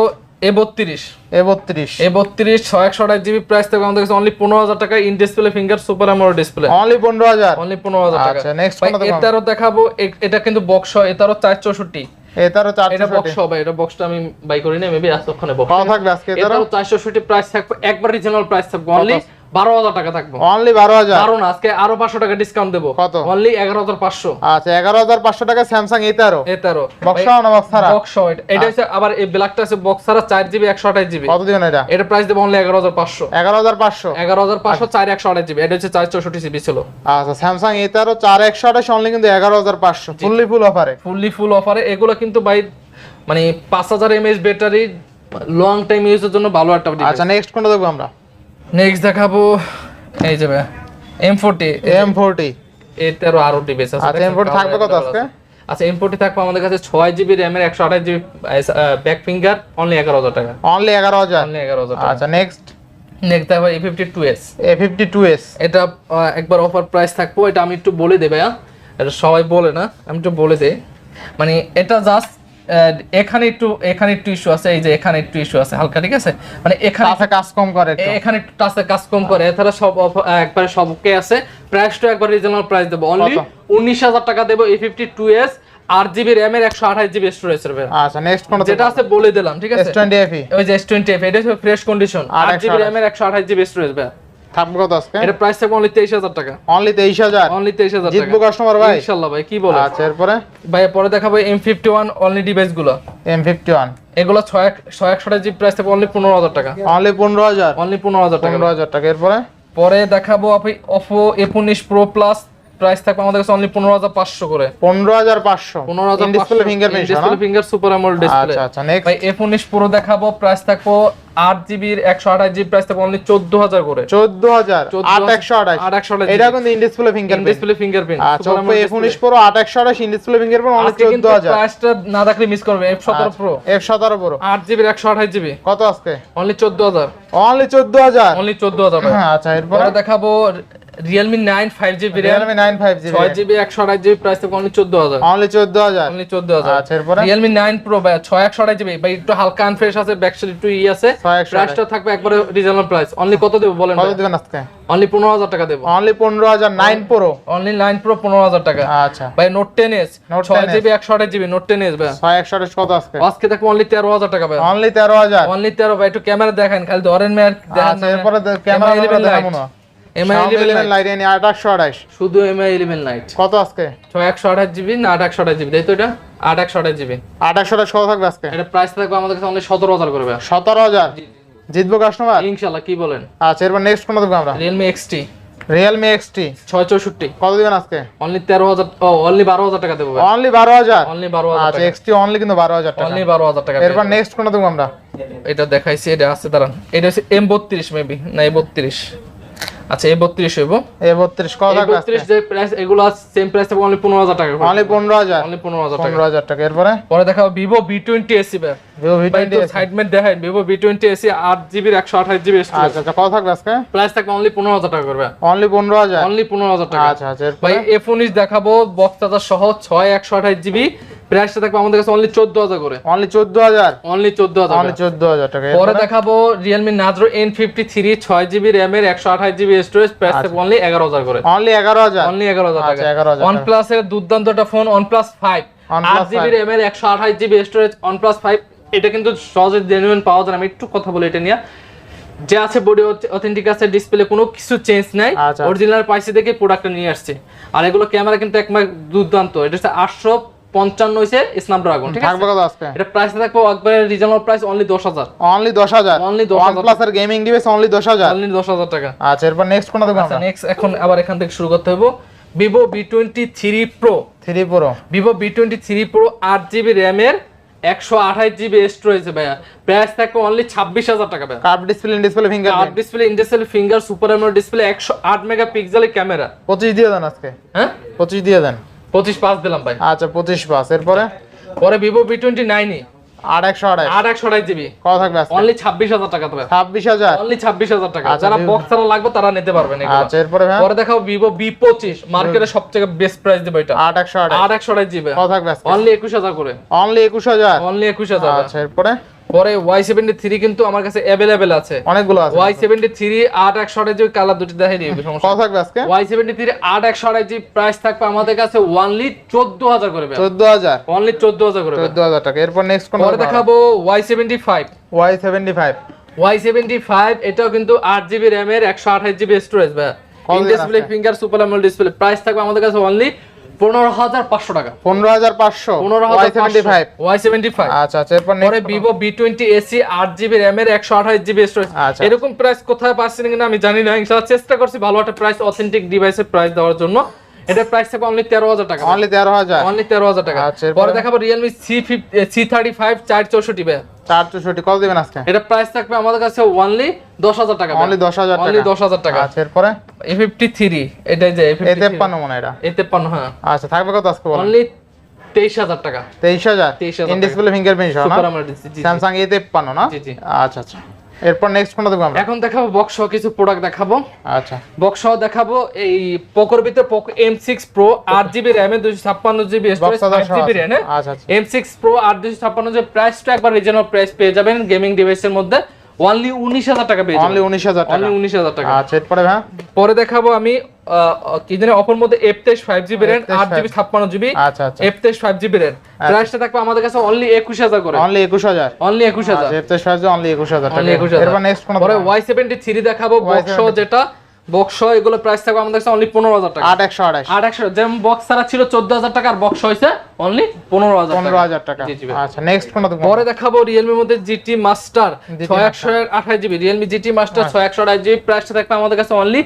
A: এ বত্রিশ।
B: এ বত্রিশ।
A: এ বত্রিশ ছয় একশো আঠাশ জিবি প্রাইস থাকবে আমাদের কাছে অনলি পনেরো হাজার টাকা in display finger super display
B: only পনেরো হাজার।
A: অনলি পনেরো হাজার টাকা।
B: আচ্ছা, দেখাবো?
A: এটারও দেখাবো এটা কিন্তু বক্স এটারও চার চৌষট্টি।
B: এটারও
A: এটা
B: চারশো
A: বক্স হবে এটা বক্সটা আমি বাই করি না মেবি এতক্ষণে বক্স
B: থাকবে আজকে এটারও?
A: এটারও চারশো প্রাইস থাকবে একবার রিজনাল প্রাইস থাকবে অনলি বারো হাজার টাকা থাকবে।
B: অনলি বারো হাজার?
A: কারণ আজকে আরও পাঁচশো টাকা ডিসকাউন্ট দেবো।
B: কত?
A: অনলি এগারো হাজার পাঁচশো।
B: আচ্ছা এগারো হাজার পাঁচশো টাকা স্যামসাং এ তেরো? বক্স না বক্স ছাড়া?
A: বক্স এটা হচ্ছে আবার এই ব্ল্যাকটা আছে বক্স ছাড়া চার জিবি একশো আঠাশ জিবি
B: কত এটা?
A: এটা প্রাইস দেবো অনলি এগারো হাজার পাঁচশো।
B: এগারো হাজার পাঁচশো?
A: এগারো হাজার পাঁচশো চার একশো আঠাশ জিবি এটা হচ্ছে চার চৌষট্টি জিবি ছিল।
B: আচ্ছা স্যামসাং চার একশো আঠাশ অনলি কিন্তু এগারো হাজার পাঁচশো। ফুললি ফুল অফারে
A: ফুললি ফুল অফারে এগুলো কিন্তু বাই মানে পাঁচ হাজার এমএএচ ব্যাটারি লং টাইম ইউজের জন্য ভালো একটা
B: আচ্ছা নেক্সট কোনটা দেখব আমরা?
A: নেক্সট দেখাবো এই যাবে এম ফোরটি
B: এম ফোরটি
A: এটারও আরও ডিভাইস আছে
B: আচ্ছা, M40 থাকবে কত আজকে?
A: আচ্ছা এম ফোরটি থাকবে আমাদের কাছে ছয় জিবি র্যামের একশো আঠাশ জিবি ব্যাক ফিঙ্গার অনলি এগারো হাজার টাকা।
B: অনলি এগারো হাজার?
A: অনলি এগারো হাজার টাকা।
B: আচ্ছা নেক্সট
A: নেক্সট দেখো A fifty two S
B: A fifty two S
A: এটা একবার অফার প্রাইস থাকব এটা আমি একটু বলে দেবে এটা সবাই বলে না আমি একটু বলে দেই। মানে এটা জাস্ট এখানে একটু এখানে একটু ইস্যু আছে এই যে এখানে একটু ইস্যু আছে হালকা ঠিক আছে? মানে এখানে
B: কাজ কম করে
A: এখানে একটু টাচে কাজ কম করে এছাড়া সব একবারে সবকে আছে। প্রাইসটা একবার রিজনাল প্রাইস দেবো। অনলি? উনিশ হাজার টাকা দেবো এ ফিফটি টু এস আট জিবি র্যামের একশো আঠাশ জিবি স্টোরেজ
B: আচ্ছা নেক্সট কোনটা
A: যেটা আছে বলে দিলাম ঠিক আছে?
B: টোয়েন্টি এফি
A: ওই যে এস টোয়েন্টি এফ এটা ফ্রেশ কন্ডিশন
B: আর
A: আট জিবি
B: 128
A: র্যামের একশো আঠাশ জিবি স্টোরেজ
B: থাকবে কত আজকে।
A: এটা প্রাইস থাকবে অনলি তেইশ হাজার টাকা।
B: অনলি তেইশ হাজার?
A: অনলি তেইশ হাজার
B: জিতবো কাস্টমার ভাই।
A: ইনশাল্লাহ ভাই কি বলে
B: আচ্ছা এরপরে?
A: ভাই পরে দেখাবো অনলি
B: ডিভাইসগুলো।
A: এগুলো প্রাইস থাকবে অনলি পনেরো হাজার টাকা।
B: অনলি
A: টাকা।
B: এরপরে?
A: পরে দেখাবো আপনি প্রাইস থাকবে আমাদের কাছে অনলি পনেরো হাজার পাঁচশো করে।
B: পনেরো হাজার পাঁচশো।
A: পনেরো হাজার
B: display fingerprint
A: display finger super AMOLED display
B: আচ্ছা আচ্ছা নেক্সট
A: ভাই এফ উনিশ দেখাবো প্রাইস থাকব আট জিবির একশো আঠাশ জিবি প্রাইস থাকবে অনলি চোদ্দ হাজার করে।
B: চোদ্দ হাজার
A: 14,000
B: আট একশো আঠাশ।
A: আট একশো আঠাশ
B: এটা কিন্তু in display fingerprint
A: display fingerprint
B: আচ্ছা প্রো আট একশো আঠাশ ইন ডিসপ্লে ফিঙ্গারপ্রিন্ট অনলি
A: আজকে
B: চোদ্দ
A: কিন্তু
B: হাজার।
A: প্রাইসটা না থাকলে মিস করবে এফ সতেরো প্রো
B: এফ সতেরো
A: আট জিবির একশো আঠাশ জিবি
B: কত আজকে?
A: অনলি চোদ্দ হাজার।
B: অনলি চোদ্দ হাজার।
A: অনলি চোদ্দ হাজার ভাই।
B: হ্যাঁ আচ্ছা এরপরে?
A: দেখাবো নাইন ফাইভ জিবি ছয় জিবি একশো আঠাশ জিবি প্রাইস থাকবে অনলি চোদ্দ হাজার।
B: অনলি চোদ্দ হাজার।
A: অনলি চোদ্দ হাজার।
B: আচ্ছা এরপরে?
A: রিয়েলমি নাইন প্রো ভাই ছয় একশো আঠাশ জিবি ভাই একটু হালকা আনফ্রেশ আছে ব্যাকসাইড একটু ই আছে।
B: 628
A: প্রাইসটা থাকবে একবারে রিজনাল প্রাইস অনলি কত দেবো বলেন
B: কত দিবেন আজকে?
A: অনলি পনেরো হাজার টাকা দেবো।
B: অনলি হাজার nine pro
A: only nine pro পনেরো হাজার টাকা।
B: আচ্ছা।
A: ভাই নোট টেন এস
B: Note
A: ছয়
B: 10S
A: জিবি একশো আঠাশ জিবি নোট টেন এস ভাই।
B: ছয় একশো আঠাশ কত আজকে?
A: আজকে থাকবে অনলি তেরো হাজার টাকা ভাই।
B: অনলি তেরো হাজার।
A: অনলি তেরো ভাই একটু ক্যামেরা দেখেন খালি ধরেন মেয়ার
B: আচ্ছা এরপরে ক্যামেরা দেখাবো না।
A: এমআই
B: ইলেভেন লাইট এনে আঠাশশো আঠাশ
A: শুধু এমআই ইলেভেন লাইট
B: কত আজকে?
A: ছয় একশো আঠাশ জিবি না আট একশো আঠাশ জিবি? তাই তো এটা? আট একশো আঠাশ জিবি।
B: আঠাশশো আঠাশ কত থাকবে আজকে?
A: এটা প্রাইস থাকবে আমাদের কাছে অনলি সতেরো হাজার করবে
B: সতেরো হাজার? জিতবো কাস্টমার
A: ইনশাল্লাহ কি বলেন?
B: আচ্ছা এরপর নেক্সট কোনটা দেবো আমরা?
A: এক্সটি
B: রিয়েলমি এক্সটি
A: ছয় চৌষট্টি।
B: কত দিবেন আজকে?
A: অনলি তেরো হাজার ও অনলি বারো হাজার টাকা দেবো
B: অনলি বারো হাজার?
A: অনলি বারো হাজার
B: আচ্ছা
A: টাকা।
B: এক্সটি অনলি কিন্তু বারো হাজার টাকা।
A: অনলি বারো হাজার টাকা
B: এরপর নেক্সট দেবো আমরা?
A: এটা দেখাইছি এটা আছে দাঁড়ান। এটা হচ্ছে এম বত্রিশ মেবি না এ বত্রিশ। আচ্ছা এ বত্রিশ হইব।
B: এ বত্রিশ কত থাকবে
A: বত্রিশ যে প্রাইস এগুলো সেম প্রাইস থাকবে অনলি পনেরো হাজার টাকা
B: অনলি পনেরো হাজার?
A: অনলি পনেরো হাজার টাকা।
B: পনেরো হাজার টাকা। এরপরে?
A: পরে দেখাবো ভিভো বি টোয়েন্টি এসি
B: ভিভো ভি টোয়েন্টি
A: সাইডমেট দেখেন ভিভো বি টোয়েন্টি এসি আট জিবির একশো আঠাশ জিবি
B: আচ্ছা আচ্ছা কত থাকবে আজকে?
A: প্রাইস থাকবে অনলি পনেরো হাজার টাকা করবে
B: অনলি পনেরো হাজার?
A: অনলি পনেরো হাজার টাকা।
B: আচ্ছা আচ্ছা
A: ভাই এফ উনিশ দেখাবো বক্স চার্জার সহ ছয় একশো আঠাশ জিবি প্রাইসটা থাকবে আমাদের কাছে অনলি চোদ্দ হাজার করে।
B: অনলি চোদ্দ হাজার?
A: অনলি চোদ্দ হাজার
B: অনলি চোদ্দ হাজার টাকা।
A: পরে দেখাবো রিয়েলমি নাদ্রো এন ফিফটি থ্রি ছয় জিবি একশো আঠাশ জিবি স্টোরেজ প্রাইস থাকবে অনলি এগারো হাজার করে।
B: অনলি এগারো হাজার?
A: অনলি এগারো হাজার টাকা।
B: আচ্ছা, 11,000
A: ওয়ান প্লাস এর দুর্দান্ত একটা ফোন
B: OnePlus
A: আট জিবি
B: 5
A: র্যামের একশো আঠাশ GB storage one plus five এটা কিন্তু সহজে জেনুইন পাওয়া যায় না। আমি একটু কথা বলি এটা নিয়ে। যে আছে বডি অথেন্টিক আছে ডিসপ্লে কোনো কিছু চেঞ্জ নাই।
B: আচ্ছা।
A: অরিজিনাল পাইসি দেখে প্রোডাক্টটা নিয়ে আসছে। আর এগুলো ক্যামেরা কিন্তু একমাত্র দুর্দান্ত। এটা হচ্ছে আটশো পঞ্চান্ন হয়েছে স্ন্যাপড্রাগন ঠিক আছে? এটা প্রাইস থাকবে একবারে রিজনাল প্রাইস অনলি দশ হাজার।
B: অনলি দশ হাজার?
A: Only 10,000
B: ওয়ান প্লাস এর গেমিং ডিভাইস অনলি দশ হাজার?
A: অনলি দশ হাজার টাকা।
B: আচ্ছা এরপর নেক্সট কোনটা আমরা?
A: নেক্সট এখন আবার এখান থেকে শুরু করতে হবে Vivo B twenty three pro
B: three pro
A: Vivo B twenty three pro আট জিবি র্যামের একশো আঠাশ জিবি স্টোরেজ ভাইয়া। প্রাইস থাকবে অনলি ছাব্বিশ হাজার টাকা ভাইয়া।
B: Curve display
A: display
B: finger
A: display industrial finger super AMOLED display একশো আট মেগা পিক্সেলের ক্যামেরা
B: পঁচিশ দিয়ে দেন আজকে।
A: হ্যাঁ?
B: পঁচিশ দিয়ে দেন।
A: পঁচিশ পাঁচ দিলাম ভাই।
B: আচ্ছা পঁচিশ পাস এরপরে?
A: পরে ভিভো বি টোয়েন্টি নাইনই
B: আট একশো আঠাশ
A: আট একশো জিবি।
B: কত থাকবে
A: অনলি ছাব্বিশ হাজার টাকা তবে
B: ছাব্বিশ হাজার?
A: অনলি ছাব্বিশ হাজার টাকা।
B: আচ্ছা,
A: যারা বক্স ছাড়া লাগবে তারা নিতে পারবেন।
B: আচ্ছা এরপরে
A: পরে দেখাও ভিভো বি পঁচিশ। মার্কেটের সবথেকে বেস্ট প্রাইস দেবে এটা।
B: আট একশো
A: আট একশো আঠাশ জিবি।
B: কত থাকবে
A: অনলি একুশ হাজার করে।
B: অনলি একুশ হাজার?
A: অনলি একুশ হাজার।
B: আচ্ছা এরপরে?
A: পরে ওয়াই সেভেন্টি থ্রি কিন্তু আমার কাছে অ্যাভেলেবেল আছে।
B: অনেকগুলো আছে।
A: ওয়াই সেভেন্টি থ্রি আট একশো জিবি কালার দুটি দেখাই দিই সমস্যা
B: থাকবে আজকে?
A: ওয়াই সেভেন্টি থ্রি আট একশো জিবি প্রাইস থাকবে আমাদের কাছে ওয়ানলি চোদ্দ হাজার করে
B: চোদ্দ হাজার?
A: অনলি চোদ্দ হাজার করে
B: চোদ্দ হাজার টাকা। এরপর নেক্সট কোন
A: পরে দেখাবো Y seventy five
B: Y seventy five
A: Y seventy five এটাও কিন্তু আট জিবি র্যামের একশো আঠাশ জিবি স্টোরেজ ভাই।
B: দিন display
A: finger super AMOLED display price থাকবে আমাদের কাছে অনলি পনেরো হাজার পাঁচশো টাকা।
B: পনেরো হাজার পাঁচশো?
A: পনেরো হাজার
B: seventy five
A: Y seventy five
B: আচ্ছা আচ্ছা এরপর
A: পরে ভিভো বি টোয়েন্টি এসি আট জিবি র্যামের একশো আঠাশ জিবি স্টোরেজ
B: আচ্ছা।
A: এরকম প্রাইস কোথায় পাচ্ছেন কিনা আমি জানি না। চেষ্টা করছি ভালো একটা প্রাইস অথেন্টিক ডিভাইসের প্রাইস দেওয়ার জন্য। এটা প্রাইস থাকবে অনলি তেরো হাজার টাকা।
B: অনলি তেরো হাজার।
A: অনলি তেরো হাজার টাকা।
B: আচ্ছা,
A: পরে দেখাবো ফাইভ চার চৌষট্টি ভাই।
B: চার চৌষট্টি কত দেবেন আজকে?
A: এটা প্রাইস থাকবে আমাদের কাছে অনলি দশ হাজার টাকা
B: অনলি দশ হাজার টাকা।
A: অনলি দশ হাজার টাকা।
B: আচ্ছা এরপরে?
A: এ ফিফটি থ্রি এটাই যে
B: এ তেপ্পান্ন মনে এটা।
A: এ তেপ্পান্ন হ্যাঁ।
B: আচ্ছা থাকবে কত আজকে
A: অনলি তেইশ হাজার টাকা।
B: তেইশ হাজার।
A: 23,000
B: ইন ডিসপ্লে ফিঙ্গারপ্রিন্ট সহ না?
A: সুপার।
B: স্যামসাং এ তেপ্পান্ন না?
A: জি, জি।
B: আচ্ছা আচ্ছা। এরপর নেক্সট কোনটা দেখব আমরা?
A: এখন দেখাবো বক্স সহ কিছু প্রোডাক্ট দেখাবো।
B: আচ্ছা।
A: বক্স সহ দেখাবো এই পোকোর ভিতরে পোকো এম সিক্স প্রো আট জিবি র্যামে দুশো ছাপ্পান্ন GB
B: storage
A: box RAM GB
B: আচ্ছা আচ্ছা।
A: এম সিক্স প্রো আট দুশো ছাপ্পান্ন জিবি প্রাইসটা একবার রিজনেবল প্রাইস পেয়ে যাবেন গেমিং ডিভাইসের মধ্যে। অনলি উনিশ হাজার টাকা পেয়েছি
B: অনলি
A: যাবেন
B: উনিশ হাজার টাকা।
A: অনলি উনিশ হাজার টাকা।
B: আচ্ছা এরপরে ভাই?
A: পরে দেখাবো আমি কি জানি অপর মধ্যে এফ তেইশ ফাইভ জিবি র্যাম
B: F23
A: আট RAM ছাপ্পান্ন জিবি
B: আচ্ছা আচ্ছা।
A: এফ তেইশ ফাইভ জিবি র্যাম প্রাইসটা থাকবে আমাদের কাছে অনলি একুশ হাজার করে।
B: অনলি একুশ হাজার।
A: অনলি একুশ হাজার।
B: আচ্ছা এফতেশ ফাইভ অনলি একুশ হাজার টাকা।
A: একুশ হাজার।
B: এরপর নেক্সট কোন
A: পরে ওয়াই সেভেন্টি থ্রি দেখাবো বক্স যেটা। বক্স এগুলো প্রাইস থাকবে আমাদের কাছে অনলি পনেরো হাজার টাকা।
B: আট একশো
A: আর একশো যেমন বক্স ছাড়া ছিল চোদ্দ হাজার টাকা আর বক্স হয়েছে অনলি পনেরো হাজার
B: পনেরো হাজার টাকা।
A: জি, জি ভাই।
B: আচ্ছা নেক্সট কোন
A: পরে দেখাবো রিয়েলমির মধ্যে জিটি মাস্টার ছয় একশো আঠাশ জিবি রিয়েলমি জিটি মাস্টার ছয় একশো আঠাশ জিবি প্রাইসটা থাকবে আমাদের কাছে অনলি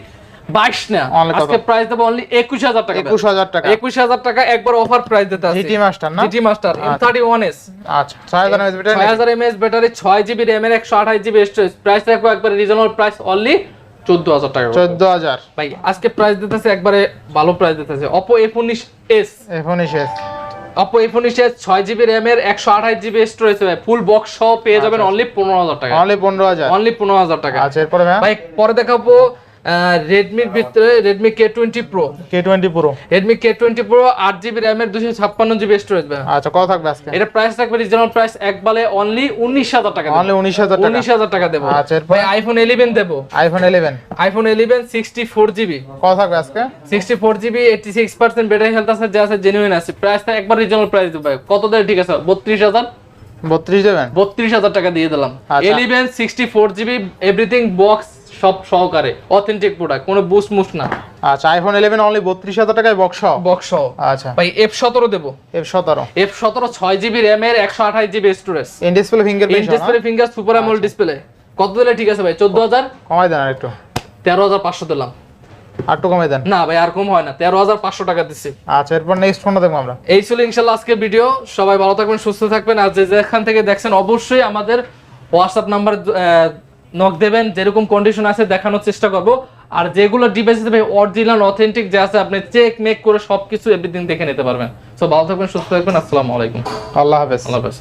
A: বাইশ না আজকে প্রাইস দেবো অনলি একুশ হাজার টাকা।
B: একুশ হাজার টাকা।
A: একুশ হাজার টাকা একবার অফার প্রাইস দিতে আছে
B: জিটি মাস্টার না?
A: GT master M thirty one S
B: আচ্ছা ছয় হাজার এমএস
A: ছয় হাজার এমএএস ব্যাটারি ছয় জিবি র্যামের একশো আঠাশ জিবি স্টোরেজ প্রাইস রাখব একবার রিজনেবল প্রাইস অনলি চোদ্দ হাজার টাকা
B: চোদ্দ হাজার।
A: ভাই আজকে প্রাইস দিতেছে একবারে ভালো প্রাইস দিতেছে। অপো এফ উনিশ এস
B: এফ উনিশ এস
A: অপো এফ উনিশ এস ছয় জিবি একশো আঠাশ জিবি স্টোরেজ ফুল বক্স সহ পেয়ে যাবেন অনলি পনেরো হাজার টাকা।
B: অনলি পনেরো হাজার।
A: অনলি পনেরো হাজার টাকা।
B: আচ্ছা এরপরে ভাই
A: ভাই পরে দেখাবো রেডমির ভিতরে Redmi K twenty pro
B: K twenty pro
A: Redmi K twenty pro আট জিবি র্যামের দুশো ছাপ্পান্ন জিবি স্টোরেজ
B: আচ্ছা কত থাকবে আজকে।
A: এটা প্রাইস থাকবে রিজনেবল প্রাইস একবারে অনলি উনিশ হাজার টাকা
B: অনলি উনিশ হাজার টাকা।
A: উনিশ হাজার টাকা দেবো।
B: আচ্ছা, এরপরে?
A: আইফোন ইলেভেন দেবো।
B: IPhone eleven
A: iPhone eleven sixty four GB
B: কত থাকবে আজকে?
A: Sixty four GB eighty six percent battery health আছে যা আছে জেনুইন আছে। প্রাইসটা একবার রিজনেবল প্রাইস দেবো কত দেয় ঠিক আছে বত্রিশ হাজার।
B: বত্রিশ দেবেন?
A: বত্রিশ হাজার টাকা দিয়ে দিলাম। Eleven sixty four GB everything box সব সহকারে অথেন্টিক প্রোডাক্ট কোনো বুস মুস না।
B: আচ্ছা আইফোন ইলেভেন অনলি বত্রিশ হাজার টাকায় বক্স
A: বক্স
B: আচ্ছা।
A: ভাই এফ সতেরো দেবো।
B: এফ সতেরো।
A: এফ সতেরো ছয় জিবি র্যামের একশো আঠাশ GB storage
B: in display fingerprint
A: display finger super AMOLED display কত দিলে ঠিক আছে ভাই? চোদ্দ হাজার?
B: কমাই দেন আর একটু
A: তেরো হাজার পাঁচশো দিলাম।
B: আর একটু কমাই দেন।
A: না ভাই আর কম হয় না। তেরো হাজার পাঁচশো টাকা দিচ্ছি
B: আচ্ছা এরপর নেক্সট ফোনটা দেখব আমরা।
A: এই ছিল ইনশাল্লাহ আজকে ভিডিও সবাই ভালো থাকবেন সুস্থ থাকবেন। আর যে যেখান থেকে দেখছেন অবশ্যই আমাদের হোয়াটসঅ্যাপ নাম্বার নক দেবেন যেরকম কন্ডিশন আছে দেখানোর চেষ্টা করব। আর যেগুলো ডিভাইস দেবে অরিজিনাল অথেন্টিক যে আছে আপনি চেক মেক করে সবকিছু এভরিথিং দেখে নিতে পারবেন। সো ভালো থাকবেন সুস্থ থাকবেন আসসালামু আলাইকুম।
B: আল্লাহ হাফেজ।
A: আল্লাহ হাফেজ।